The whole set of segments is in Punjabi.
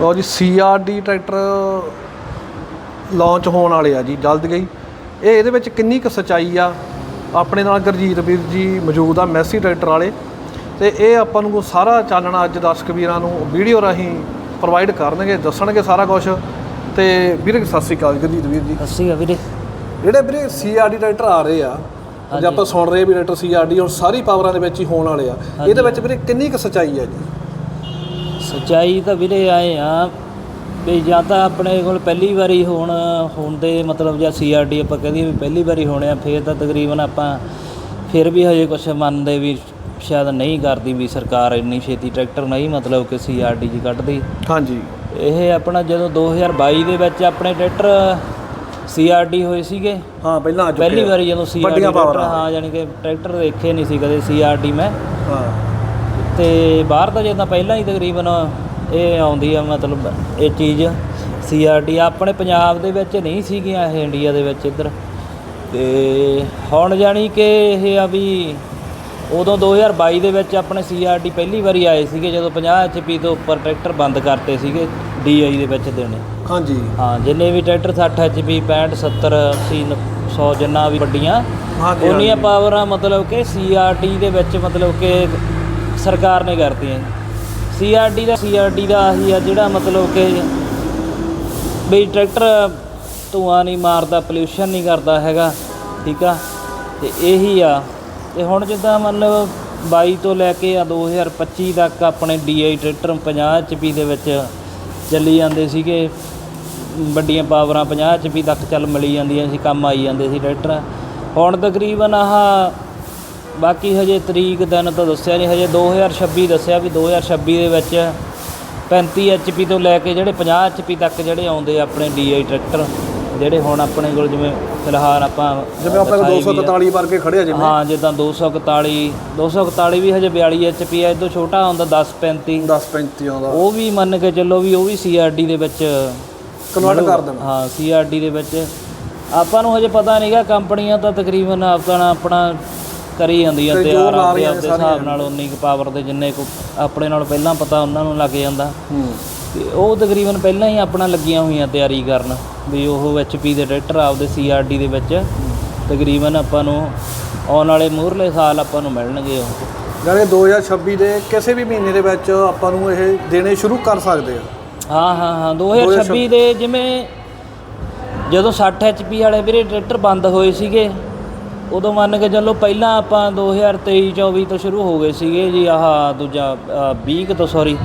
ਲਓ ਜੀ ਸੀਆਰਡੀ ਟਰੈਕਟਰ ਲਾਂਚ ਹੋਣ ਵਾਲੇ ਆ ਜੀ ਜਲਦ ਗਈ। ਇਹ ਇਹਦੇ ਵਿੱਚ ਕਿੰਨੀ ਕੁ ਸਚਾਈ ਆ? ਆਪਣੇ ਨਾਲ ਗੁਰਜੀਤ ਵੀਰ ਜੀ ਮੌਜੂਦ ਆ ਮੈਸੀ ਟਰੈਕਟਰ ਵਾਲੇ। ਤੇ ਇਹ ਆਪਾਂ ਨੂੰ ਸਾਰਾ ਚਾਨਣਾ ਅੱਜ ਦਰਸ਼ਕ ਵੀਰਾਂ ਨੂੰ ਵੀਡੀਓ ਰਾਹੀਂ ਪ੍ਰੋਵਾਈਡ ਕਰਨਗੇ ਦੱਸਣਗੇ ਸਾਰਾ ਕੁਝ ਤੇ ਵੀਰੇ ਸਤਿ ਸ੍ਰੀ ਅਕਾਲ ਗੁਰਜੀਤ ਵੀਰ ਜੀ। ਅੱਸੀ ਆ ਵੀਰੇ। ਜਿਹੜੇ ਵੀਰੇ ਸੀਆਰਡੀ ਟਰੈਕਟਰ ਆ ਰਹੇ ਆ ਅੱਜ ਆਪਾਂ ਸੁਣ ਰਹੇ ਵੀ ਟਰੈਕਟਰ ਸੀਆਰਡੀ ਹੁਣ ਸਾਰੀ ਪਾਵਰਾਂ ਦੇ ਵਿੱਚ ਹੀ ਹੋਣ ਵਾਲੇ ਆ। ਇਹਦੇ ਵਿੱਚ ਵੀਰੇ ਕਿੰਨੀ ਕੁ ਸਚਾਈ ਆ ਜੀ? ਸੱਚਾਈ ਤਾਂ ਵੀਰੇ ਆਏ ਆ ਵੀ ਜਾਂ ਤਾਂ ਆਪਣੇ ਕੋਲ ਪਹਿਲੀ ਵਾਰੀ ਹੋਣ ਹੋਣ ਦੇ ਮਤਲਬ ਜਾਂ ਸੀਆਰਡੀ ਆਪਾਂ ਕਹਦੇ ਵੀ ਪਹਿਲੀ ਵਾਰੀ ਹੋਣੇ ਆ ਫੇਰ ਤਾਂ ਤਕਰੀਬਨ ਆਪਾਂ ਫਿਰ ਵੀ ਹਜੇ ਕੁਝ ਮੰਨਦੇ ਵੀ ਸ਼ਾਇਦ ਨਹੀਂ ਕਰਦੀ ਵੀ ਸਰਕਾਰ ਇੰਨੀ ਛੇਤੀ ਟਰੈਕਟਰ ਨਹੀਂ ਮਤਲਬ ਕਿ ਸੀਆਰਡੀ ਜੀ ਕੱਢਦੀ। ਹਾਂਜੀ। ਇਹ ਆਪਣਾ ਜਦੋਂ 2022 ਦੇ ਵਿੱਚ ਆਪਣੇ ਟਰੈਕਟਰ ਸੀਆਰਡੀ ਹੋਏ ਸੀਗੇ ਹਾਂ ਪਹਿਲਾਂ ਆ ਚੁੱਕੇ ਪਹਿਲੀ। ਵਾਰੀ ਜਦੋਂ ਸੀਆਰਡੀ ਹਾਂ ਯਾਨੀ ਕਿ ਟਰੈਕਟਰ ਦੇਖੇ ਨਹੀਂ ਸੀ ਕਦੇ ਸੀਆਰਡੀ ਮੈਂ। ਹਾਂ। ਤੇ ਬਾਹਰ ਤਾਂ ਜਿੱਦਾਂ ਪਹਿਲਾਂ ਹੀ ਤਕਰੀਬਨ ਇਹ ਆਉਂਦੀ ਆ ਮਤਲਬ ਇਹ ਚੀਜ਼ ਸੀਆਰਡੀ ਆਪਣੇ ਪੰਜਾਬ ਦੇ ਵਿੱਚ ਨਹੀਂ ਸੀਗੀਆਂ ਇਹ ਇੰਡੀਆ ਦੇ ਵਿੱਚ ਇੱਧਰ। ਤੇ ਹੁਣ ਜਾਣੀ ਕਿ ਇਹ ਆ ਵੀ ਉਦੋਂ 2022 ਦੇ ਵਿੱਚ ਆਪਣੇ ਸੀਆਰਡੀ ਪਹਿਲੀ ਵਾਰੀ ਆਏ ਸੀਗੇ ਜਦੋਂ 50 ਐਚਪੀ ਤੋਂ ਉੱਪਰ ਟਰੈਕਟਰ ਬੰਦ ਕਰਤੇ ਸੀਗੇ ਡੀਆਈ ਦੇ ਵਿੱਚ ਦੇਣੇ। ਹਾਂਜੀ। ਹਾਂ ਜਿੰਨੇ ਵੀ ਟਰੈਕਟਰ 60 ਐਚਪੀ 65 70 80 100 ਜਿੰਨਾ ਵੀ ਵੱਡੀਆਂ ਉਨੀਆਂ ਪਾਵਰਾਂ ਮਤਲਬ ਕਿ ਸੀਆਰਡੀ ਦੇ ਵਿੱਚ ਮਤਲਬ ਕਿ ਸਰਕਾਰ ਨੇ ਕਰਤੀਆਂ ਸੀਆਰਡੀ ਦਾ ਸੀਆਰਡੀ ਦਾ ਆਹੀ ਆ, ਜਿਹੜਾ ਮਤਲਬ ਕਿ ਵੀ ਟਰੈਕਟਰ ਧੂਆਂ ਨਹੀਂ ਮਾਰਦਾ ਪੋਲਿਊਸ਼ਨ ਨਹੀਂ ਕਰਦਾ ਹੈਗਾ, ਠੀਕ ਆ? ਤੇ ਇਹੀ ਆ। ਤੇ ਹੁਣ ਜਿੱਦਾਂ ਮਤਲਬ 22 ਤੋਂ ਲੈ ਕੇ ਆ 2025 ਤੱਕ ਆਪਣੇ ਡੀਆਈ ਟਰੈਕਟਰ 50 ਐਚਪੀ ਦੇ ਵਿੱਚ ਚੱਲੀ ਜਾਂਦੇ ਸੀਗੇ। ਵੱਡੀਆਂ ਪਾਵਰਾਂ 50 ਐਚਪੀ ਤੱਕ ਚੱਲ ਮਿਲੀ ਜਾਂਦੀਆਂ ਸੀ, ਕੰਮ ਆਈ ਜਾਂਦੇ ਸੀ ਟਰੈਕਟਰ। ਹੁਣ ਤਕਰੀਬਨ ਆਹ ਬਾਕੀ ਹਜੇ ਤਰੀਕ ਦਿਨ ਤਾਂ ਦੱਸਿਆ ਨਹੀਂ ਹਜੇ 2026 ਦੱਸਿਆ ਵੀ 2026 ਦੇ ਵਿੱਚ 35 ਐਚਪੀ ਤੋਂ ਲੈ ਕੇ ਜਿਹੜੇ 50 ਐਚਪੀ ਤੱਕ ਜਿਹੜੇ ਆਉਂਦੇ ਆ ਆਪਣੇ ਡੀਆਈ ਟਰੈਕਟਰ ਜਿਹੜੇ ਹੁਣ ਆਪਣੇ ਕੋਲ ਜਿਵੇਂ ਫਿਲਹਾਲ ਆਪਾਂ ਜਿਵੇਂ ਆਪਾਂ ਦਿਖਾਏ ਵੀ ਆ। 243 ਵਰਗੇ ਖੜੇ ਆ ਜਿਵੇਂ। ਹਾਂ ਜਿੱਦਾਂ 241 241 ਵੀ ਹਜੇ 42 ਐਚਪੀ ਹੈ ਇਹ ਤੋਂ ਛੋਟਾ ਹੁੰਦਾ 10 35 10 35 ਆਉਂਦਾ। ਉਹ ਵੀ ਮੰਨ ਕੇ ਚੱਲੋ ਵੀ ਉਹ ਵੀ ਸੀਆਰਡੀ ਦੇ ਵਿੱਚ ਕਨਵਰਟ ਕਰ ਦੇਣਾ। ਹਾਂ ਸੀਆਰਡੀ ਦੇ ਵਿੱਚ। ਆਪਾਂ ਨੂੰ ਹਜੇ ਪਤਾ ਨਹੀਂਗਾ ਕੰਪਨੀਆਂ ਤਾਂ ਤਕਰੀਬਨ ਆਪਣਾ ਆਪਣਾ ਕਰੀ ਜਾਂਦੀਆਂ ਤੇ ਜੋ ਤਿਆਰ ਆਪਦੇ ਸਾਰੀਆਂ। ਹਿਸਾਬ ਨਾਲ ਉਨੀ ਕੁ ਪਾਵਰ ਦੇ ਜਿੰਨੇ ਕੁ ਆਪਣੇ ਨਾਲ ਪਹਿਲਾਂ ਪਤਾ ਉਹਨਾਂ ਨੂੰ ਲੱਗ ਜਾਂਦਾ। ਹੂੰ। ਤੇ ਉਹ ਤਕਰੀਬਨ ਪਹਿਲਾਂ ਹੀ ਆਪਣਾ ਲੱਗੀਆਂ ਹੋਈਆਂ ਤਿਆਰੀ ਕਰਨ ਵੀ ਉਹ ਐਚਪੀ ਦੇ ਟਰੈਕਟਰ ਆਪਦੇ ਸੀਆਰਡੀ ਦੇ ਵਿੱਚ ਤਕਰੀਬਨ ਆਪਾਂ ਨੂੰ ਆਉਣ ਵਾਲੇ ਮੂਹਰਲੇ ਸਾਲ ਆਪਾਂ ਨੂੰ ਮਿਲਣਗੇ ਉਹ। ਜਾਨੇ 2026 ਦੇ ਕਿਸੇ ਵੀ ਮਹੀਨੇ ਦੇ ਵਿੱਚ ਆਪਾਂ ਨੂੰ ਇਹ ਦੇਣੇ ਸ਼ੁਰੂ ਕਰ ਸਕਦੇ ਆ। ਹਾਂ ਹਾਂ ਹਾਂ 2026 ਦੇ ਜਿਵੇਂ ਜਦੋਂ 60 ਐਚਪੀ ਵਾਲੇ ਵੀਰੇ ਟਰੈਕਟਰ ਬੰਦ ਹੋਏ ਸੀਗੇ ਉਦੋਂ ਮੰਨ ਕੇ ਚੱਲੋ ਪਹਿਲਾਂ ਆਪਾਂ 2023 24 ਤੋਂ ਸ਼ੁਰੂ ਹੋ ਗਏ ਸੀਗੇ ਜੀ ਆਹ ਦੂਜਾ ਅ, 20 ਕੁ ਤੋਂ ਸੌਰੀ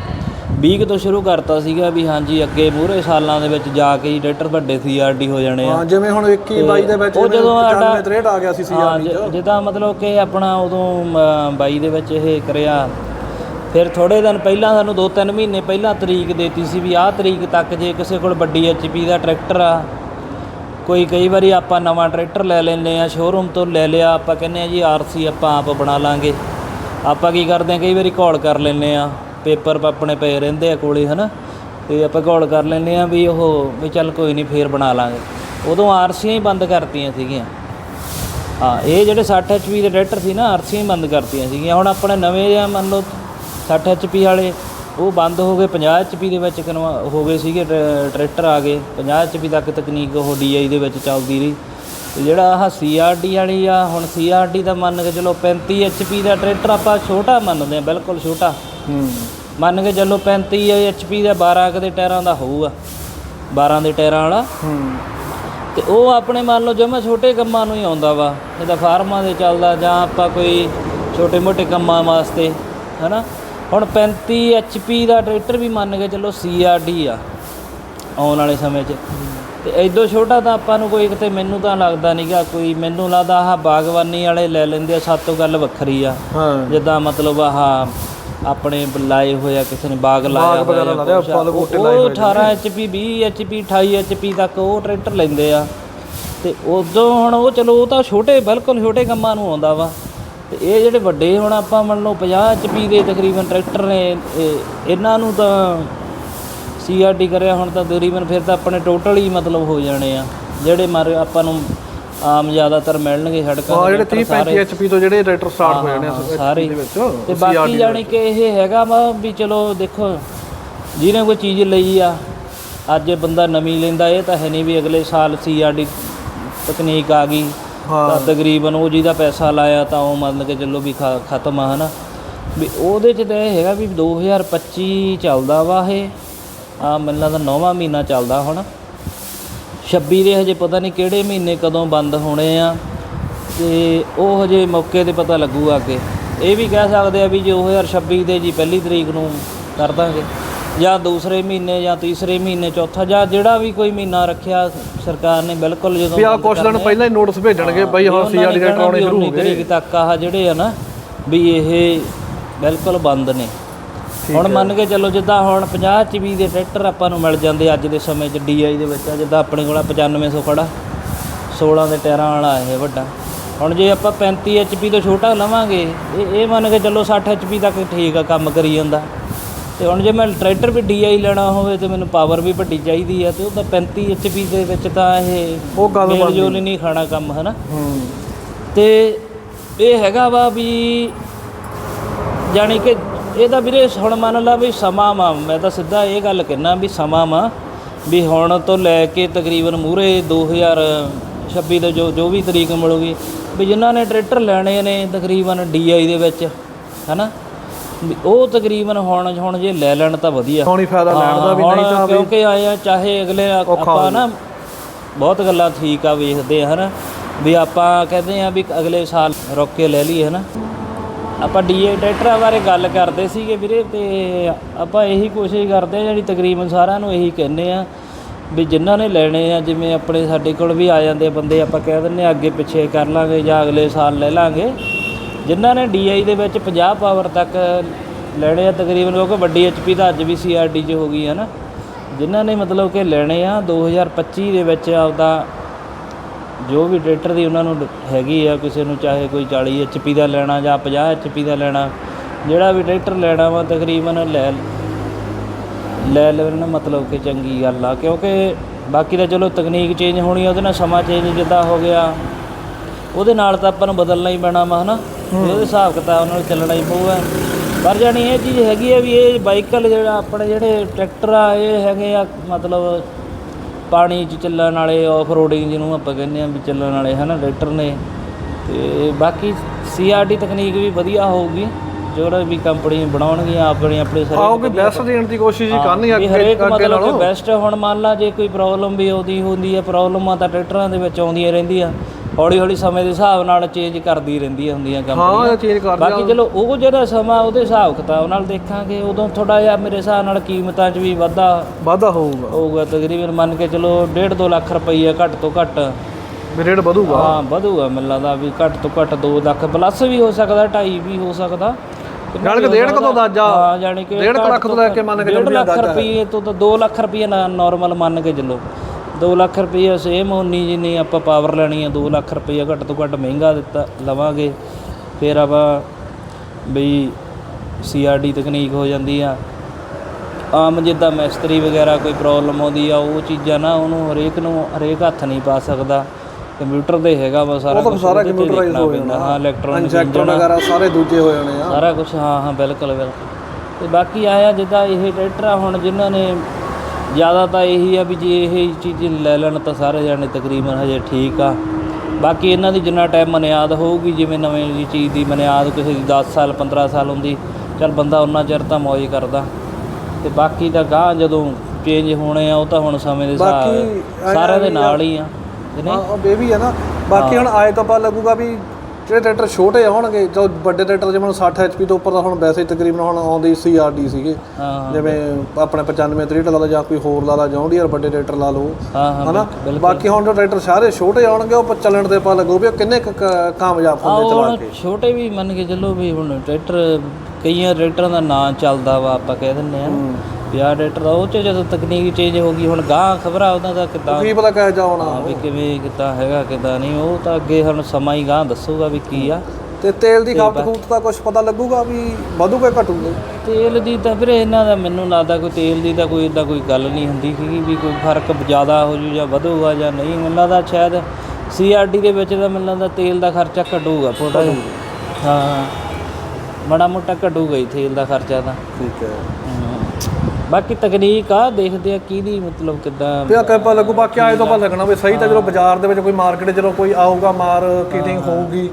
20 ਕੁ ਤੋਂ ਸ਼ੁਰੂ ਕਰਤਾ ਸੀਗਾ ਵੀ ਹਾਂਜੀ ਅੱਗੇ ਮੂਹਰੇ ਸਾਲਾਂ ਦੇ ਵਿੱਚ ਜਾ ਕੇ ਹੀ ਟਰੈਕਟਰ ਵੱਡੇ ਸੀਆਰਡੀ ਹੋ ਜਾਣੇ ਆ। ਹਾਂ ਜਿਵੇਂ ਹੁਣ 21 22 ਦੇ ਵਿੱਚ ਉਹ ਜਦੋਂ 95 ਸਾਡਾ- 63 ਆ ਗਿਆ ਸੀ ਸੀਆਰਡੀ ਚ। ਜਿੱਦਾਂ ਮਤਲਬ ਕਿ ਆਪਣਾ ਉਦੋਂ 22 ਦੇ ਵਿੱਚ ਇਹ ਕਰਿਆ। ਫਿਰ ਥੋੜੇ ਦਿਨ ਪਹਿਲਾਂ ਸਾਨੂੰ 2-3 ਮਹੀਨੇ ਪਹਿਲਾਂ ਤਰੀਕ ਦੇਤੀ ਸੀ ਵੀ ਆਹ ਤਰੀਕ ਤੱਕ ਜੇ ਕਿਸੇ ਕੋਲ ਵੱਡੀ ਐਚਪੀ ਦਾ ਟਰੈਕਟਰ ਆ ਕੋਈ ਕਈ ਵਾਰੀ ਆਪਾਂ ਨਵਾਂ ਟਰੈਕਟਰ ਲੈ ਲੈਂਦੇ ਆ ਸ਼ੋਰੂਮ ਤੋਂ ਲੈ ਲਿਆ, ਆਪਾਂ ਕਹਿੰਦੇ ਆ ਜੀ ਆਰਸੀ ਆਪਾਂ ਆਪ ਬਣਾ ਲਾਂਗੇ। ਆਪਾਂ ਕੀ ਕਰਦੇ ਆ ਕਈ ਵਾਰੀ ਕਾਲ ਕਰ ਲੈਂਦੇ ਆ ਪੇਪਰ ਆਪਣੇ ਪਏ ਰਹਿੰਦੇ ਆ ਕੋਲੇ, ਹਨਾ? ਤੇ ਆਪਾਂ ਕਾਲ ਕਰ ਲੈਂਦੇ ਆ ਵੀ ਉਹ ਵੀ ਚੱਲ ਕੋਈ ਨਹੀਂ, ਫੇਰ ਬਣਾ ਲਾਂਗੇ। ਉਦੋਂ ਆਰਸੀਆਂ ਹੀ ਬੰਦ ਕਰਤੀਆਂ ਸੀਗੀਆਂ। ਹਾਂ, ਇਹ ਜਿਹੜੇ 60 ਐਚਪੀ ਦੇ ਟਰੈਕਟਰ ਸੀ ਨਾ ਆਰਸੀਆਂ ਹੀ ਬੰਦ ਕਰਤੀਆਂ ਸੀਗੀਆਂ। ਹੁਣ ਆਪਣੇ ਨਵੇਂ ਆ, ਮੰਨ ਲਓ 60 ਐਚਪੀ ਵਾਲੇ ਉਹ ਬੰਦ ਹੋ ਗਏ 50 ਐਚਪੀ ਦੇ ਵਿੱਚ ਕਨਵਾ ਹੋ ਗਏ ਸੀਗੇ ਟਰੈ- ਟਰੈਕਟਰ ਆ ਗਏ 50 ਐਚਪੀ ਤੱਕ ਤਕਨੀਕ ਉਹ ਡੀਆਈ ਦੇ ਵਿੱਚ ਚੱਲਦੀ ਰਹੀ। ਤੇ ਜਿਹੜਾ ਆਹ ਸੀਆਰਡੀ ਵਾਲੀ ਆ ਹੁਣ ਸੀਆਰਡੀ ਦਾ ਮੰਨ ਕੇ ਚਲੋ 35 ਐਚਪੀ ਦਾ ਟਰੈਕਟਰ ਆਪਾਂ ਛੋਟਾ ਮੰਨਦੇ ਆ ਬਿਲਕੁਲ ਛੋਟਾ। ਹੂੰ। ਮੰਨ ਕੇ ਚੱਲੋ 35 ਐਚਪੀ ਦਾ 12 ਕੁ ਦੇ ਟਾਇਰਾਂ ਦਾ ਹੋਊਗਾ 12 ਦੇ ਟਾਇਰਾਂ ਵਾਲਾ। ਹੂੰ। ਤੇ ਉਹ ਆਪਣੇ ਮੰਨ ਲਓ ਜਮਾ ਛੋਟੇ ਕੰਮਾਂ ਨੂੰ ਹੀ ਆਉਂਦਾ ਵਾ ਇਹਦਾ ਫਾਰਮਾਂ ਦੇ ਚੱਲਦਾ ਜਾਂ ਆਪਾਂ ਕੋਈ ਛੋਟੇ ਮੋਟੇ ਕੰਮਾਂ ਵਾਸਤੇ ਹਨਾ? ਹੁਣ 35 ਐਚਪੀ ਦਾ ਟਰੈਕਟਰ ਵੀ ਮੰਨ ਕੇ ਚੱਲੋ ਸੀਆਰਡੀ ਆ ਆਉਣ ਵਾਲੇ ਸਮੇਂ 'ਚ। ਤੇ ਐਡੋ ਛੋਟਾ ਤਾਂ ਆਪਾਂ ਨੂੰ ਕੋਈ ਕਿਤੇ ਮੈਨੂੰ ਤਾਂ ਲੱਗਦਾ ਨਹੀਂਗਾ ਕੋਈ ਮੈਨੂੰ ਲੱਗਦਾ ਆਹ ਬਾਗਬਾਨੀ ਵਾਲੇ ਲੈ ਲੈਂਦੇ ਆ ਸਾਤੋਂ ਗੱਲ ਵੱਖਰੀ ਆ। ਹਾਂ। ਜਿੱਦਾਂ ਮਤਲਬ ਆਹ ਆਪਣੇ ਲਾਏ ਹੋਇਆ ਕਿਸੇ ਨੇ ਬਾਗ ਲਾਇਆ ਵਗੈਰਾ ਹੋਇਆ ਉਹ- ਲਾਏ ਉਹ ਹੋਏ ਨੇ। 18 ਐਚਪੀ 20 ਐਚਪੀ 28 ਐਚਪੀ ਤੱਕ ਉਹ ਟਰੈਕਟਰ ਲੈਂਦੇ ਆ। ਤੇ ਉਦੋਂ ਹੁਣ ਉਹ ਚਲੋ ਉਹ ਤਾਂ ਛੋਟੇ ਬਿਲਕੁਲ ਛੋਟੇ ਕੰਮਾਂ ਨੂੰ ਆਉਂਦਾ ਵਾ। ਤੇ ਇਹ ਜਿਹੜੇ ਵੱਡੇ ਹੁਣ ਆਪਾਂ ਮੰਨ ਲਓ 50 ਐਚਪੀ ਦੇ ਤਕਰੀਬਨ ਟਰੈਕਟਰ ਨੇ ਇਹ- ਇਹਨਾਂ ਨੂੰ ਤਾਂ ਸੀਆਰਡੀ ਕਰਿਆ ਹੁਣ ਤਾਂ ਤਕਰੀਬਨ ਫਿਰ ਤਾਂ ਆਪਣੇ ਟੋਟਲ ਹੀ ਮਤਲਬ ਹੋ ਜਾਣੇ ਆ ਜਿਹੜੇ ਮਰ ਆਪਾਂ ਨੂੰ ਆਮ ਜ਼ਿਆਦਾਤਰ ਮਿਲਣਗੇ ਸੜਕਾਂ ਦੇ ਜਿਹੜੇ ਟਰੈਕਟਰ 30 35 ਐਚਪੀ ਤੋਂ ਜਿਹੜੇ ਟਰੈਕਟਰ ਸਟਾਰਟ ਹੋ ਜਾਣੇ ਆ ਸਾਰੇ। ਤੇ ਬਾਕੀ ਜਾਣੀ ਕਿ ਇਹ ਹੈਗਾ ਵਾ ਵੀ ਚਲੋ ਦੇਖੋ ਜਿਹਨੇ ਕੋਈ ਚੀਜ਼ ਲਈ ਆ ਅੱਜ ਬੰਦਾ ਨਵੀਂ ਲੈਂਦਾ ਇਹ ਤਾਂ ਹੈ ਨਹੀਂ ਵੀ ਅਗਲੇ ਸਾਲ ਸੀਆਰਡੀ ਤਕਨੀਕ ਆ ਗਈ। ਤਾਂ ਤਕਰੀਬਨ ਉਹ ਜਿਹਦਾ ਪੈਸਾ ਲਾਇਆ ਤਾਂ ਉਹ ਮੰਨ ਕੇ ਚੱਲੋ ਵੀ ਖ- ਖਤਮ ਆ, ਹਨਾ? ਵੀ ਉਹਦੇ ਚ ਤਾਂ ਇਹ ਹੈਗਾ ਵੀ 2025 ਚੱਲਦਾ ਵਾ ਇਹ। ਆ ਮੈਨੂੰ ਲੱਗਦਾ ਨੌਵਾਂ ਮਹੀਨਾ ਚੱਲਦਾ ਹੁਣ। 26 ਦੇ ਹਜੇ ਪਤਾ ਨਹੀਂ ਕਿਹੜੇ ਮਹੀਨੇ ਕਦੋਂ ਬੰਦ ਹੋਣੇ ਆ। ਤੇ ਉਹ ਹਜੇ ਮੌਕੇ ਤੇ ਪਤਾ ਲੱਗੂਗਾ ਅੱਗੇ। ਇਹ ਵੀ ਕਹਿ ਸਕਦੇ ਆ ਵੀ ਜੇ 2026 ਦੇ ਜੀ ਪਹਿਲੀ ਤਰੀਕ ਨੂੰ ਕਰ ਦਾਂਗੇ। ਜਾਂ ਦੂਸਰੇ ਮਹੀਨੇ ਜਾਂ ਤੀਸਰੇ ਮਹੀਨੇ ਚੌਥਾ ਜਾਂ ਜਿਹੜਾ ਵੀ ਕੋਈ ਮਹੀਨਾ ਰੱਖਿਆ ਸਰਕਾਰ ਨੇ ਬਿਲਕੁਲ ਜਦੋਂ ਵੀ ਆ ਕੁਛ ਦਿਨ ਪਹਿਲਾਂ ਹੀ ਨੋਟਿਸ ਭੇਜਣਗੇ ਬਈ ਨੇ ਸੀਆਰਡੀ ਟਰਾਉਣੇ ਵੀ ਸ਼ੁਰੂ ਹੋ 19 ਗਏ ਤਰੀਕ ਤੱਕ ਆਹ ਜਿਹੜੇ ਆ ਨਾ ਵੀ ਇਹ ਬਿਲਕੁਲ ਬੰਦ ਨੇ। ਹੁਣ ਮੰਨ ਕੇ ਚੱਲੋ ਜਿੱਦਾਂ ਹੁਣ 50 ਚੀਬੀ ਦੇ ਟਰੈਕਟਰ ਆਪਾਂ ਨੂੰ ਮਿਲ ਜਾਂਦੇ ਅੱਜ ਦੇ ਸਮੇਂ 'ਚ ਡੀਆਈ ਦੇ ਵਿੱਚ ਆ, ਜਿੱਦਾਂ ਆਪਣੇ ਕੋਲ ਆ 9500 ਖੜਾ 16 ਦੇ ਟਾਇਰਾਂ ਵਾਲਾ ਇਹ ਵੱਡਾ। ਹੁਣ ਜੇ ਆਪਾਂ 35 ਐਚਪੀ ਤੋਂ ਛੋਟਾ ਲਵਾਂਗੇ ਇਹ ਇਹ ਮੰਨ ਕੇ ਚੱਲੋ 60 ਐਚਪੀ ਤੱਕ ਠੀਕ ਆ ਕੰਮ ਕਰੀ ਜਾਂਦਾ। ਤੇ ਹੁਣ ਜੇ ਮੈਂ ਟਰੈਕਟਰ ਵੀ ਡੀਆਈ ਲੈਣਾ ਹੋਵੇ ਤੇ ਮੈਨੂੰ ਪਾਵਰ ਵੀ ਵੱਡੀ ਚਾਹੀਦੀ ਆ ਤੇ ਉਹ ਤਾਂ 35 ਐਚਪੀ ਦੇ ਵਿੱਚ ਤਾਂ ਇਹ ਉਹ ਗੱਲ ਮੇਲ ਜੋਲ ਨਹੀਂ ਖਾਣਾ ਕੰਮ ਹਨਾ? ਹੂੰ। ਤੇ ਇਹ ਹੈਗਾ ਵਾ ਵੀ ਜਾਣੀ ਕਿ ਇਹਦਾ ਵੀਰੇ ਹੁਣ ਮੰਨ ਲਾ ਵੀ ਸਮਾਂ ਵਾ ਮੈਂ ਤਾਂ ਸਿੱਧਾ ਇਹ ਗੱਲ ਕਹਿਣਾ ਵੀ ਸਮਾਂ ਵਾ ਵੀ ਹੁਣ ਤੋਂ ਲੈ ਕੇ ਤਕਰੀਬਨ ਮੂਰੇ 2026 ਦੇ ਜੋ ਜੋ ਵੀ ਤਰੀਕ ਮਿਲੂਗੀ ਵੀ ਜਿਨ੍ਹਾਂ ਨੇ ਟਰੈਕਟਰ ਲੈਣੇ ਨੇ ਤਕਰੀਬਨ ਡੀਆਈ ਦੇ ਵਿੱਚ ਹਨਾ? ਉਹ ਤਕਰੀਬਨ ਹੁਣ ਹੁਣ ਜੇ ਲੈ ਲੈਣ ਤਾਂ ਵਧੀਆ। ਹੁਣ ਹੀ ਫਾਇਦਾ ਲੈਣ ਦਾ ਵੀ ਨਹੀਂ ਤਾਂ ਕਿਉਂਕਿ ਆਏ ਆ ਚਾਹੇ ਅਗਲੇ ਆਪਾਂ ਨਾ ਬਹੁਤ ਗੱਲਾਂ ਠੀਕ ਆ ਵੇਖਦੇ ਆ ਹਨਾ? ਵੀ ਆਪਾਂ ਕਹਿੰਦੇ ਆ ਵੀ ਅਗਲੇ ਸਾਲ ਰੁੱਕ ਕੇ ਲੈ ਲਈਏ ਹਨਾ? ਆਪਾਂ ਡੀਏ ਟਰੈਕਟਰਾਂ ਬਾਰੇ ਗੱਲ ਕਰਦੇ ਸੀਗੇ ਵੀਰੇ ਤੇ ਆਪਾਂ ਇਹੀ ਕੋਸ਼ਿਸ਼ ਕਰਦੇ ਆ ਜਿਹੜੀ ਤਕਰੀਬਨ ਸਾਰਿਆਂ ਨੂੰ ਇਹੀ ਕਹਿੰਦੇ ਆ ਵੀ ਜਿਨ੍ਹਾਂ ਨੇ ਲੈਣੇ ਆ ਜਿਵੇਂ ਆਪਣੇ ਸਾਡੇ ਕੋਲ ਵੀ ਆ ਜਾਂਦੇ ਬੰਦੇ ਆਪਾਂ ਕਹਿ ਆ ਅੱਗੇ ਪਿੱਛੇ ਕਰ ਲਾਂਗੇ ਜਾਂ ਅਗਲੇ ਸਾਲ ਲੈ ਲਾਂਗੇ। ਜਿਨ੍ਹਾਂ ਨੇ ਡੀਆਈ ਦੇ ਵਿੱਚ 50 ਪਾਵਰ ਤੱਕ ਲੈਣੇ ਆ, ਤਕਰੀਬਨ ਕਿਉਂਕਿ ਵੱਡੀ ਐਚਪੀ ਤਾਂ ਅੱਜ ਵੀ ਸੀਆਰਡੀ 'ਚ ਹੋ ਗਈ ਹੈ ਨਾ। ਜਿਨ੍ਹਾਂ ਨੇ ਮਤਲਬ ਕਿ ਲੈਣੇ ਆ 2025 ਦੇ ਵਿੱਚ ਆਪਦਾ ਜੋ ਵੀ ਟਰੈਕਟਰ ਦੀ ਉਹਨਾਂ ਨੂੰ ਹੈਗੀ ਆ, ਕਿਸੇ ਨੂੰ ਚਾਹੇ ਕੋਈ 40 ਐਚਪੀ ਦਾ ਲੈਣਾ ਜਾਂ 50 ਐਚਪੀ ਦਾ ਲੈਣਾ, ਜਿਹੜਾ ਵੀ ਟਰੈਕਟਰ ਲੈਣਾ ਵਾ ਤਕਰੀਬਨ ਲੈ ਲੈ ਲੈਣਾ ਮਤਲਬ ਕਿ ਚੰਗੀ ਗੱਲ ਆ। ਕਿਉਂਕਿ ਬਾਕੀ ਤਾਂ ਚਲੋ ਤਕਨੀਕ ਚੇਂਜ ਹੋਣੀ ਉਹਦੇ ਨਾਲ ਸਮਾਂ ਚੇਂਜ ਜਿੱਦਾਂ ਹੋ ਗਿਆ, ਉਹਦੇ ਨਾਲ ਤਾਂ ਆਪਾਂ ਨੂੰ ਬਦਲਣਾ ਹੀ ਪੈਣਾ ਵਾ, ਹਨਾ। ਵੀ ਉਹਦੇ ਹਿਸਾਬ ਕਿਤਾਬ ਨਾਲ ਚੱਲਣਾ ਹੀ ਪਊਗਾ। ਪਰ ਜਾਣੀ ਇਹ ਚੀਜ਼ ਹੈਗੀ ਆ ਵੀ ਇਹ ਬਾਈਕਲ ਜਿਹੜਾ ਆਪਣੇ ਜਿਹੜੇ ਟਰੈਕਟਰ ਆ ਇਹ ਹੈਗੇ ਆ ਮਤਲਬ ਪਾਣੀ 'ਚ ਚੱਲਣ ਵਾਲੇ ਆਫ ਰੋਡਿੰਗ ਜਿਹਨੂੰ ਆਪਾਂ ਕਹਿੰਦੇ ਆ ਵੀ ਚੱਲਣ ਵਾਲੇ ਹਨਾ ਟਰੈਕਟਰ ਨੇ। ਤੇ ਬਾਕੀ ਸੀਆਰਡੀ ਤਕਨੀਕ ਵੀ ਵਧੀਆ ਹੋਊਗੀ। ਜਿਹੜਾ ਵੀ ਕੰਪਨੀ ਬਣਾਉਣਗੀਆਂ ਆਪਣੀ ਆਪਣੀ ਸਾਰੇ ਆਓ ਕਿ ਬੈਸਟ ਦੇਣ ਦੀ ਕੋਸ਼ਿਸ਼ ਹੀ ਕਰਨੀ ਅੱਗੇ ਹਰੇਕ ਮਤਲਬ ਕਿ ਬੈਸਟ ਹੁਣ ਮੰਨ ਲਾ ਜੇ ਕੋਈ ਪ੍ਰੋਬਲਮ ਵੀ ਆਉਂਦੀ ਹੁੰਦੀ ਹੈ ਪ੍ਰੋਬਲਮਾਂ ਤਾਂ ਟਰੈਕਟਰਾਂ ਦੇ ਵਿੱਚ ਆਉਂਦੀਆਂ ਰਹਿੰਦੀਆਂ। ਹੌਲੀ ਹੌਲੀ ਸਮੇਂ ਦੇ ਹਿਸਾਬ ਨਾਲ ਚੇਂਜ ਕਰਦੀ ਰਹਿੰਦੀਆਂ ਹੁੰਦੀਆਂ ਹਾਂ ਕੰਪਨੀਆਂ। ਇਹ ਚੇਂਜ ਕਰ ਬਾਕੀ ਚਲੋ ਉਹ ਜਿਹੜਾ ਸਮਾਂ ਉਹਦੇ ਹਿਸਾਬ ਕਿਤਾਬ ਨਾਲ ਦੇਖਾਂਗੇ। ਉਦੋਂ ਥੋੜਾ ਜਿਹਾ ਮੇਰੇ ਹਿਸਾਬ ਨਾਲ ਕੀਮਤਾਂ 'ਚ ਵੀ ਵਾਧਾ ਵਾਧਾ ਹੋਊਗਾ। ਹੋਊਗਾ। ਤਕਰੀਬਨ ਮੰਨ ਕੇ ਚਲੋ 1.5 2 ਲੱਖ ਰੁਪਈਆ ਘੱਟ ਤੋਂ ਘੱਟ। ਰੇਟ ਵਧੂਗਾ। ਹਾਂ ਵਧੂਗਾ ਮੈਨੂੰ ਲੱਗਦਾ ਵੀ। ਘੱਟ ਤੋਂ ਘੱਟ 2 ਲੱਖ ਪਲੱਸ ਵੀ ਹੋ ਸਕਦਾ 2.5 ਵੀ ਹੋ ਸਕਦਾ। ਜਾਣੀ ਕਿ ਵੀ ਹੋ ਡੇਢ ਕੁ ਤੋਂ ਸਕਦਾ? ਅੰਦਾਜ਼ਾ ਹਾਂ ਜਾਣੀ ਕਿ ਡੇਢ ਕੁ ਘੱਟ ਲੱਖ ਤੋਂ ਲੈ ਕੇ ਮੰਨ ਕੇ ਚੱਲੋ ਵੀ ਲੱਖ ਅੰਦਾਜ਼ਾ ਹੈ। ਰੁਪਏ ਤੋਂ ਤਾਂ 2 ਲੱਖ ਰੁਪਏ ਨਾਰਮਲ ਮੰਨ ਕੇ ਚੱਲੋ। 2 ਲੱਖ ਰੁਪਏ ਸੇਮ ਉਨੀ ਜਿੰਨੀ ਆਪਾਂ ਪਾਵਰ ਲੈਣੀ ਆ 2 ਲੱਖ ਰੁਪਏ ਘੱਟ ਤੋਂ ਘੱਟ ਮਹਿੰਗਾ ਦਿੱਤਾ ਲਵਾਂਗੇ। ਫਿਰ ਆਪਾਂ ਬਈ ਸੀਆਰਡੀ ਤਕਨੀਕ ਹੋ ਜਾਂਦੀ ਆ। ਆਮ ਜਿੱਦਾਂ ਮਿਸਤਰੀ ਵਗੈਰਾ ਕੋਈ ਪ੍ਰੋਬਲਮ ਆਉਂਦੀ ਆ ਉਹ ਚੀਜ਼ਾਂ ਨਾ ਉਹਨੂੰ ਹਰੇਕ ਨੂੰ ਹਰੇਕ ਹੱਥ ਨਹੀਂ ਪਾ ਸਕਦਾ। ਕੰਪਿਊਟਰ ਦੇ ਹੈਗਾ ਵਾ ਸਾਰਾ ਉਹ ਤਾਂ ਸਾਰਾ ਕੰਪਿਊਟਰਾਈਜ਼ ਹੋ। ਜਾਣਾ। ਹਾਂ ਇਲੈਕਟ੍ਰੋਨਿਕ ਇੰਜੈਕਟਰ ਵਗੈਰਾ ਸਾਰੇ ਦੂਜੇ ਹੋ ਜਾਣੇ ਆ। ਸਾਰਾ ਕੁਝ ਹਾਂ ਹਾਂ ਬਿਲਕੁਲ ਬਿਲਕੁਲ। ਤੇ ਬਾਕੀ ਆਇਆ ਜਿੱਦਾਂ ਇਹ ਟਰੈਕਟਰ ਆ ਹੁਣ ਜਿਨ੍ਹਾਂ ਨੇ ਜ਼ਿਆਦਾ ਤਾਂ ਇਹੀ ਆ ਵੀ ਜੇ ਇਹ ਚੀਜ਼ ਲੈ ਲੈਣ ਤਾਂ ਸਾਰੇ ਜਾਣੇ ਤਕਰੀਬਨ ਹਜੇ ਠੀਕ ਆ। ਬਾਕੀ ਇਹਨਾਂ ਦੀ ਜਿੰਨਾ ਟਾਈਮ ਮਨਿਆਦ ਹੋਊਗੀ ਜਿਵੇਂ ਨਵੇਂ ਜੀ ਚੀਜ਼ ਦੀ ਮਨਿਆਦ ਕਿਸੇ ਦੀ 10 ਸਾਲ 15 ਸਾਲ ਹੁੰਦੀ ਚਲ ਬੰਦਾ ਉਹਨਾਂ ਚਿਰ ਤਾਂ ਮौज ਕਰਦਾ। ਤੇ ਬਾਕੀ ਤਾਂ ਗਾਂ ਜਦੋਂ ਚੇਂਜ ਹੋਣੇ ਆ ਉਹ ਤਾਂ ਹੁਣ ਸਮੇਂ ਦੇ ਹਿਸਾਬ ਬਾਕੀ ਸਾਰਿਆਂ ਦੇ ਨਾਲ ਹੀ ਆ ਨਹੀਂ? ਹਾਂ ਉਹ ਨਾ। ਬਾਕੀ ਹੁਣ ਆਏ ਤਾਂ ਪਤਾ ਲੱਗੂਗਾ ਵੀ ਜਿਹੜੇ ਟਰੈਕਟਰ ਛੋਟੇ ਹੋਣਗੇ ਜੋ ਵੱਡੇ ਟਰੈਕਟਰ ਜਿਵੇਂ ਹੁਣ 60 ਐਚਪੀ ਤੋਂ ਉੱਪਰ ਤਾਂ ਹੁਣ ਵੈਸੇ ਤਕਰੀਬਨ ਹੁਣ ਆਉਂਦੀ ਸੀਆਰਡੀ ਸੀਗੇ। ਜਿਵੇਂ ਆਪਣੇ 95 63 ਲਾ ਲਾ ਜਾਂ ਕੋਈ ਹੋਰ ਲਾ ਲਾ ਜੌਂਡੀਅਰ ਵੱਡੇ ਟਰੈਕਟਰ ਲਾ ਲਓ। ਹਨਾ? ਬਾਕੀ ਹੁਣ ਜੋ ਟਰੈਕਟਰ ਸਾਰੇ ਛੋਟੇ ਆਉਣਗੇ ਉਹ ਚੱਲਣ ਤੇ ਪਤਾ ਲੱਗੂ ਵੀ ਉਹ ਕਿੰਨੇ ਕਾਮਯਾਬ ਹੁੰਦੇ ਚਲਾ ਕੇ। ਛੋਟੇ ਵੀ ਮੰਨ ਕੇ ਚੱਲੋ ਵੀ ਹੁਣ ਟਰੈਕਟਰ ਕਈਆਂ ਟਰੈਕਟਰਾਂ ਦਾ ਨਾਂ ਚੱਲਦਾ ਵਾ ਆਪਾਂ ਕਹਿ ਦਿੰਨੇ ਆ। ਟਰੈਕਟਰ ਦਾ ਉਹ 'ਚ ਜਦੋਂ ਤਕਨੀਕ ਚੇਂਜ ਹੋ ਗਈ ਹੁਣ ਗਾਂ ਖਬਰਾਂ ਉਹਨਾਂ ਦਾ ਕਿੱਦਾਂ ਕੀ ਪਤਾ ਕਹਿ ਜਾਉਣਾ ਵੀ ਕਿਵੇਂ ਕਿੱਦਾਂ ਹੈਗਾ ਕਿੱਦਾਂ ਨਹੀਂ ਉਹ ਤਾਂ ਅੱਗੇ ਹੁਣ ਸਮਾਂ ਹੀ ਗਾਂ ਦੱਸੂਗਾ ਵੀ ਕੀ ਆ। ਤੇ ਤੇਲ ਦੀ ਖਪਤ ਖੂਤ ਦਾ ਕੁਝ ਪਤਾ ਲੱਗੂਗਾ ਵੀ ਵਧੂਗਾ ਘਟੂਗਾ? ਤੇਲ ਦੀ ਤਾਂ ਵੀਰੇ ਇਹਨਾਂ ਦਾ ਮੈਨੂੰ ਲੱਗਦਾ ਕੋਈ ਤੇਲ ਦੀ ਤਾਂ ਕੋਈ ਇਦਾਂ ਕੋਈ ਗੱਲ ਨਹੀਂ ਹੁੰਦੀ ਕਿ ਵੀ ਕੋਈ ਫ਼ਰਕ ਜ਼ਿਆਦਾ ਹੋ ਜੂ ਜਾਂ ਵਧੂਗਾ ਜਾਂ ਨਹੀਂ। ਮੈਨੂੰ ਲੱਗਦਾ ਸ਼ਾਇਦ ਸੀਆਰਡੀ ਦੇ ਵਿੱਚ ਤਾਂ ਮੈਨੂੰ ਲੱਗਦਾ ਤੇਲ ਦਾ ਖਰਚਾ ਘਟੂਗਾ ਥੋੜਾ ਹਾਂ। ਬੜਾ ਮੋਟਾ ਘਟੂਗਾ ਹੀ ਤੇਲ ਦਾ ਖਰਚਾ ਤਾਂ। ਠੀਕ ਹੈ। ਬਾਕੀ ਤਕਨੀਕ ਆ ਦੇਖਦੇ ਆ ਕਿਹਦੀ ਮਤਲਬ ਕਿਦਾਂ ਤੇ ਆ ਕੈਪਾ ਲੱਗੂ ਬਾਕੀ ਆਏ ਤੋਂ ਪਤਾ ਲੱਗਣਾ ਵੀ ਸਹੀ ਤਾਂ ਜਦੋਂ ਬਾਜ਼ਾਰ ਦੇ ਵਿੱਚ ਕੋਈ ਮਾਰਕੀਟ ਜਦੋਂ ਕੋਈ ਆਊਗਾ ਮਾਰ ਕੀਟਿੰਗ ਹੋਊਗੀ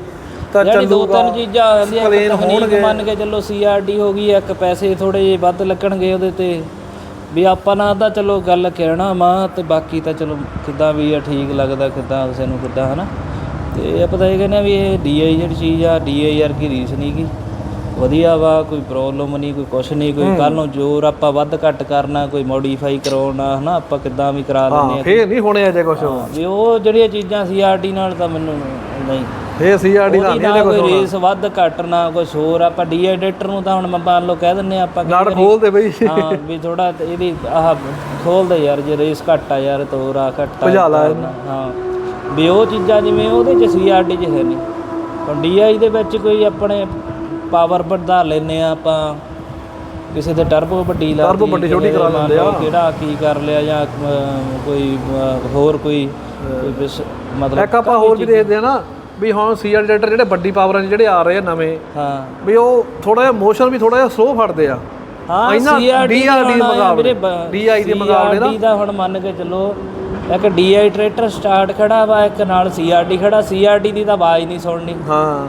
ਤਾਂ ਜਿਹੜੀ ਦੋ ਚੱਲੂਗਾ ਤਿੰਨ ਚੀਜ਼ਾਂ ਆ ਜਾਂਦੀਆਂ ਇੱਕ ਤਕਨੀਕ। ਮੰਨ ਕੇ ਚੱਲੋ ਸੀਆਰਡੀ ਹੋ ਗਈ ਇੱਕ ਪੈਸੇ ਥੋੜੇ ਜਿਹੇ ਵੱਧ ਲੱਗਣਗੇ ਉਹਦੇ ਤੇ। ਵੀ ਆਪਾਂ ਨਾ ਤਾਂ ਚਲੋ ਗੱਲ ਕਹਿਣਾ ਮਾਂ ਤੇ ਬਾਕੀ ਤਾਂ ਚਲੋ ਕਿੱਦਾਂ ਵੀ ਆ ਠੀਕ ਲੱਗਦਾ ਕਿੱਦਾਂ ਕਿਸੇ ਨੂੰ ਕਿੱਦਾਂ ਹਨਾ? ਤੇ ਆਪਾਂ ਤਾਂ ਇਹ ਕਹਿੰਦੇ ਆ ਵੀ ਇਹ ਡੀਆਈ ਜਿਹੜੀ ਚੀਜ਼ ਆ ਡੀਆਈ ਯਾਰ ਕੀ ਰੀਸ ਨਹੀਂ ਗੀ ਵਧੀਆ ਵਾ ਕੋਈ ਪ੍ਰੋਬਲਮ ਨਹੀਂ ਕੋਈ ਕੁਛ ਨਹੀਂ ਕੋਈ ਕੱਲ ਨੂੰ ਜ਼ੋਰ ਆਪਾਂ ਵੱਧ ਘੱਟ ਕਰਨਾ ਕੋਈ ਮੋਡੀਫਾਈ ਕਰਾਉਣਾ ਹਨਾ ਆਪਾਂ ਕਿੱਦਾਂ ਵੀ ਕਰਾ ਲੈਂਦੇ ਹਾਂ ਆ। ਫੇਰ ਨਹੀਂ ਹੋਣੇ ਅਜੇ ਕੁਛ। ਵੀ ਉਹ ਜਿਹੜੀਆਂ ਚੀਜ਼ਾਂ ਸੀਆਰਡੀ ਨਾਲ ਤਾਂ ਮੈਨੂੰ ਨਹੀਂ। ਫੇਰ ਸੀਆਰਡੀ ਦਾ ਨਹੀਂ ਇਹਦੇ ਕੋਈ ਰੇਸ ਵੱਧ ਘੱਟ ਨਾ ਹੋਰ ਆਪਾਂ ਡੀਐਡਿਟਰ ਨੂੰ ਤਾਂ ਹੁਣ ਮੰਨ ਲਓ ਕਹਿ ਦਿੰਨੇ ਆਪਾਂ ਨਾੜ ਖੋਲ ਦੇ ਬਈ। ਹਾਂ ਵੀ ਥੋੜਾ ਇਹਦੀ ਆਹ ਖੋਲ ਦੇ ਯਾਰ ਜੇ ਰੇਸ ਘੱਟ ਆ ਯਾਰ ਤੋਰਾ ਘੱਟ ਆ ਭਜਾ ਲਾ ਤਾਂ ਹਾਂ। ਵੀ ਉਹ ਚੀਜ਼ਾਂ ਜਿਵੇਂ ਉਹਦੇ ਚ ਸੀਆਰਡੀ ਚ ਹੈ ਨਹੀਂ ਹੁਣ ਡੀਆਈ ਦੇ ਵਿੱਚ ਕੋਈ ਆਪਣੇ ਪਾਵਰ ਵਧਾ ਲੈਨੇ ਆ ਆਪਾਂ। ਕਿਸੇ ਦੇ ਟਰਬੋ ਵੱਡੀ ਲਾ Turbo ਵੱਡੀ ਛੋਟੀ ਕਰਾ ਲੈਂਦੇ ਆ। ਕਿਹੜਾ ਕੀ ਕਰ ਲਿਆ ਜਾਂ ਕੋਈ ਹੋਰ ਕੋਈ ਮਤਲਬ ਇੱਕ ਆਪਾਂ ਹੋਰ ਵੀ ਦੇਖਦੇ ਆ ਨਾ ਵੀ ਹੁਣ ਸੀਆਰਡੀ ਡਾਟਰ ਜਿਹੜੇ ਵੱਡੀ ਪਾਵਰਾਂ ਜਿਹੜੇ ਆ ਰਹੇ ਆ ਨਵੇਂ ਹਾਂ। ਵੀ ਉਹ ਥੋੜਾ ਜਿਹਾ ਮੋਸ਼ਨ ਵੀ ਥੋੜਾ ਜਿਹਾ ਸਲੋ ਫੜਦੇ ਆ। ਹਾਂ ਸੀਆਰਡੀ ਦੇ ਮੁਕਾਬਲੇ, DI ਦੇ ਮੁਕਾਬਲੇ ਨਾ। ਦਾ ਹੁਣ ਮੰਨ ਕੇ ਚੱਲੋ ਇੱਕ ਡੀਆਈ ਟਰੈਕਟਰ ਸਟਾਰਟ ਖੜਾ ਵਾ ਇੱਕ ਨਾਲ ਸੀਆਰਡੀ ਖੜਾ। ਸੀਆਰਡੀ ਦੀ ਤਾਂ ਆਵਾਜ਼ ਨਹੀਂ ਸੁਣਨੀ। ਹਾਂ।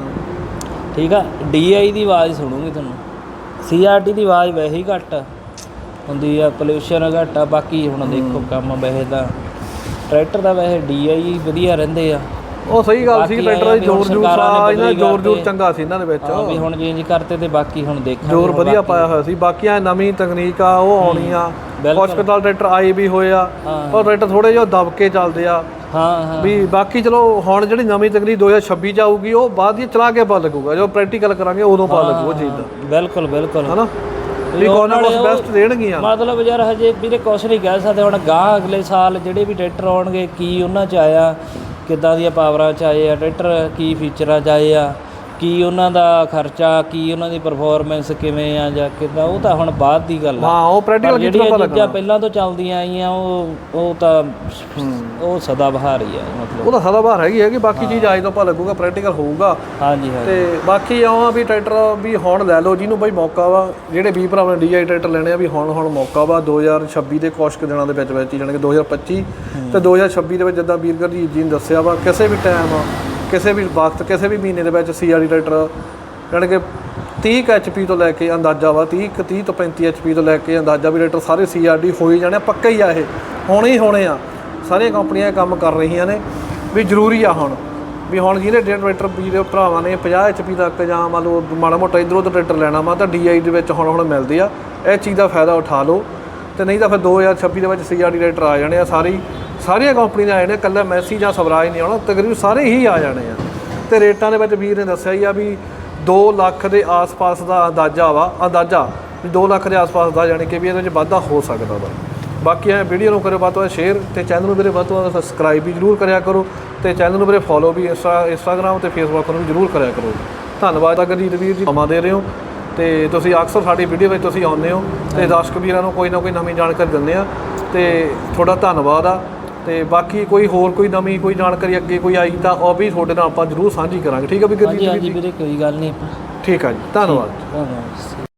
ਠੀਕ ਆ? ਡੀਆਈ ਦੀ ਆਵਾਜ਼ ਸੁਣੂਗੀ ਤੁਹਾਨੂੰ। ਸੀਆਰਡੀ ਦੀ ਆਵਾਜ਼ ਵੈਸੇ ਹੀ ਘੱਟ ਹੁੰਦੀ ਆ ਪੋਲਿਊਸ਼ਨ ਘੱਟ ਆ ਬਾਕੀ ਹੁਣ ਦੇਖੋ ਕੰਮ ਵੈਸੇ ਤਾਂ। ਟਰੈਕਟਰ ਦਾ ਵੈਸੇ ਡੀਆਈ ਵਧੀਆ ਰਹਿੰਦੇ ਆ। ਉਹ ਸਹੀ ਗੱਲ ਸੀ ਐਂ ਦੀ ਜੋਰ ਜੂਰ ਸਾ ਇਹਨਾਂ ਜੋਰ ਜੋਰ। ਚੰਗਾ ਸੀ ਇਹਨਾਂ ਦੇ ਵਿੱਚ ਵੀ ਹੁਣ ਚੇਂਜ ਕਰਤੇ ਤੇ ਬਾਕੀ ਹੁਣ ਦੇਖਾਂਗੇ ਜੋਰ ਵਧੀਆ। ਪਾਇਆ ਹੋਇਆ ਸੀ ਬਾਕੀ ਆ ਨਵੀਂ ਤਕਨੀਕ ਆ ਉਹ ਆਉਣੀ ਆ। ਹਸਪਤਾਲ ਟਰੈਕਟਰ ਆਏ ਵੀ ਹੋਏ ਆ। ਪਰ ਟਰੈਕਟਰ ਥੋੜੇ ਜਿਹਾ ਦਬ ਕੇ ਚੱਲਦੇ ਆ ਹਾਂ ਹਾਂ ਵੀ ਬਾਕੀ ਚਲੋ ਹੁਣ ਜਿਹੜੀ ਨਵੀਂ ਤਕਨੀਕ 2026 ਚ ਆਊਗੀ ਉਹ ਬਾਅਦ ਹੀ ਚਲਾ ਕੇ ਪਤਾ ਲੱਗੂਗਾ ਜਦੋਂ ਪ੍ਰੈਕਟੀਕਲ ਕਰਾਂਗੇ ਉਦੋਂ ਪਤਾ ਲੱਗੂ ਉਹ ਚੀਜ਼ ਦਾ ਬਿਲਕੁਲ ਬਿਲਕੁਲ ਹਨਾ ਵੀ ਕੋਨਾ ਉਹ- ਬੈਸਟ ਦੇਣਗੀਆਂ ਮਤਲਬ ਯਾਰ ਹਜੇ ਵੀਰੇ ਕੁਛ ਨਹੀਂ ਕਹਿ ਸਕਦੇ ਹੁਣ ਗਾਂ ਅਗਲੇ ਸਾਲ ਜਿਹੜੇ ਵੀ ਟਰੈਕਟਰ ਆਉਣਗੇ ਕੀ ਉਹਨਾਂ ਚ ਆਇਆ ਕਿੱਦਾਂ ਦੀਆਂ ਪਾਵਰਾਂ ਚ ਆਏ ਆ ਟਰੈਕਟਰ ਕੀ ਫੀਚਰਾਂ ਚ ਆਏ ਆ ਕੀ ਉਹਨਾਂ ਦਾ ਖਰਚਾ ਕੀ ਉਹਨਾਂ ਦੀ ਪਰਫਾਰਮੈਂਸ ਕਿਵੇਂ ਆ ਜਾਂ ਕਿੱਦਾਂ ਉਹ ਤਾਂ ਹੁਣ ਬਾਅਦ ਦੀ ਗੱਲ ਆ। ਹਾਂ ਉਹ ਪਰ ਪ੍ਰੈਕਟੀਕਲ ਪਤਾ ਚੀਜ਼ਾਂ ਪਹਿਲਾਂ ਤੋਂ ਚੱਲਦੀਆਂ ਆਈਆਂ ਉਹ ਉਹ ਤਾਂ ਉਹ ਸਦਾ ਬਹਾਰ ਹੀ ਆ ਮਤਲਬ। ਉਹ ਤਾਂ ਸਦਾ ਬਾਹਰ ਹੈਗੀ ਹੈਗੀ ਬਾਕੀ ਚੀਜ਼ ਆਏ ਤੋਂ ਪਤਾ ਲੱਗੂਗਾ ਪ੍ਰੈਕਟੀਕਲ ਹੋਊਗਾ। ਹਾਂਜੀ ਹਾਂ ਤੇ ਬਾਕੀ ਆਉਂ ਆ ਵੀ ਟਰੈਕਟਰ ਵੀ ਹੁਣ ਲੈ ਲਓ ਜਿਹਨੂੰ ਬਈ ਮੌਕਾ ਵਾ ਜਿਹੜੇ ਵੀ ਭਰਾਵਾਂ ਨੇ ਡੀਆਈ ਟਰੈਕਟਰ ਲੈਣੇ ਆ ਵੀ ਹੁਣ ਹੁਣ ਮੌਕਾ ਵਾ 2026 ਦੇ ਕੁਛ ਕੁ ਦਿਨਾਂ ਦੇ ਵਿੱਚ ਵਿੱਚ ਹੀ ਜਾਣੀ ਕਿ 2025 ਤੇ 2026 ਦੇ ਵਿੱਚ ਜਿੱਦਾਂ ਵੀਰ ਗੁਰਜੀਤ ਜੀ ਨੇ ਦੱਸਿਆ ਵਾ ਕਿਸੇ ਵੀ ਟਾਈਮ ਕਿਸੇ ਵੀ ਵਕਤ ਕਿਸੇ ਵੀ ਮਹੀਨੇ ਦੇ ਵਿੱਚ ਸੀਆਰਡੀ ਟਰੈਕਟਰ ਜਾਣੀ ਕਿ 30 ਐਚਪੀ ਤੋਂ ਲੈ ਕੇ ਅੰਦਾਜ਼ਾ ਵਾ 30 ਕੁ 30 ਤੋਂ 35 ਐਚਪੀ ਤੋਂ ਲੈ ਕੇ ਅੰਦਾਜ਼ਾ ਵੀ ਟਰੈਕਟਰ ਸਾਰੇ ਸੀਆਰਡੀ ਹੋ ਹੀ ਜਾਣੇ ਆ, ਪੱਕਾ ਹੀ ਆ ਇਹ ਹੋਣੇ ਹੀ ਹੋਣੇ ਆ। ਸਾਰੀਆਂ ਕੰਪਨੀਆਂ ਇਹ ਕੰਮ ਕਰ ਰਹੀਆਂ ਨੇ ਵੀ ਜ਼ਰੂਰੀ ਆ ਹੁਣ ਵੀ ਹੁਣ ਜਿਹਨੇ ਟਰੈਕਟਰ ਵੀਰੇ ਭਰਾਵਾਂ ਨੇ 50 ਐਚਪੀ ਤੱਕ ਜਾਂ ਮੰਨ ਲਓ ਮਾੜਾ ਮੋਟਾ ਇਧਰੋਂ ਉਧਰ ਟਰੈਕਟਰ ਲੈਣਾ ਵਾ ਤਾਂ ਡੀਆਈ ਦੇ ਵਿੱਚ ਹੁਣ ਹੁਣ ਮਿਲਦੇ ਆ। ਇਹ ਚੀਜ਼ ਦਾ ਫਾਇਦਾ ਉਠਾ ਲਓ ਤੇ ਨਹੀਂ ਤਾਂ ਫਿਰ 2026 ਦੇ ਵਿੱਚ ਸੀਆਰਡੀ ਟਰੈਕਟਰ ਆ ਜਾਣੇ ਆ ਸਾਰੀ ਸਾਰੀਆਂ ਕੰਪਨੀ ਦੇ ਆ ਜਾਣੇ ਆ, ਇਕੱਲਾ ਮੈਸੀ ਜਾਂ ਸਵਰਾਜ ਨਹੀਂ ਆਉਣਾ ਤਕਰੀਬਨ ਸਾਰੇ ਹੀ ਆ ਜਾਣੇ ਆ। ਤੇ ਰੇਟਾਂ ਦੇ ਵਿੱਚ ਵੀਰ ਨੇ ਦੱਸਿਆ ਹੀ ਆ ਵੀ 2 ਲੱਖ ਦੇ ਆਸ-ਪਾਸ ਦਾ ਅੰਦਾਜ਼ਾ ਵਾ ਅੰਦਾਜ਼ਾ ਵੀ 2 ਲੱਖ ਦੇ ਆਸ-ਪਾਸ ਦਾ ਯਾਨੀ ਕਿ ਵੀ ਇਹਦੇ ਵਿੱਚ ਵਾਧਾ ਹੋ ਸਕਦਾ ਵਾ। ਬਾਕੀ ਇਹ ਵੀਡੀਓ ਨੂੰ ਕਰਿਓ ਵੱਧ ਤੋਂ ਵੱਧ ਸ਼ੇਅਰ ਤੇ ਚੈਨਲ ਨੂੰ ਵੀਰੇ ਵੱਧ ਤੋਂ ਵੱਧ ਸਬਸਕ੍ਰਾਈਬ ਵੀ ਜਰੂਰ ਕਰਿਆ ਕਰੋ ਤੇ ਚੈਨਲ ਨੂੰ ਵੀਰੇ ਫੋਲੋ ਵੀ ਇੰਸਟਾ ਇੰਸਟਾਗ੍ਰਾਮ ਤੇ ਫੇਸਬੁੱਕ ਨੂੰ ਵੀ ਜਰੂਰ ਕਰਿਆ ਕਰੋ। ਧੰਨਵਾਦ ਆ ਗੁਰਜੀਤ ਵੀਰ ਜੀ ਸਮਾਂ ਦੇ ਰਹੇ ਹੋ ਤੇ ਤੁਸੀਂ ਅਕਸਰ ਸਾਡੀ ਵੀਡੀਓ ਵਿੱਚ ਤੁਸੀਂ ਆਉਂਦੇ ਹੋ ਤੇ ਦਰਸ਼ਕ ਵੀਰਾਂ ਨੂੰ ਕੋਈ ਨਾ ਕੋਈ ਨਵੀਂ ਜਾਣਕਾਰੀ ਦਿੰਦੇ ਆ ਤੇ ਤੁਹਾਡਾ ਧੰਨਵਾਦ ਆ। ਤੇ ਬਾਕੀ ਕੋਈ ਹੋਰ ਕੋਈ ਨਵੀਂ ਕੋਈ ਜਾਣਕਾਰੀ ਅੱਗੇ ਕੋਈ ਆਈ ਤਾਂ ਉਹ ਵੀ ਤੁਹਾਡੇ ਨਾਲ ਆਪਾਂ ਜਰੂਰ ਸਾਂਝੀ ਕਰਾਂਗੇ। ਠੀਕ ਆ ਵੀ ਹਾਂਜੀ ਹਾਂਜੀ ਜੀ? ਵੀਰੇ ਕੋਈ ਗੱਲ ਨਹੀਂ ਠੀਕ ਆ ਜੀ ਧੰਨਵਾਦ। ਧੰਨਵਾਦ।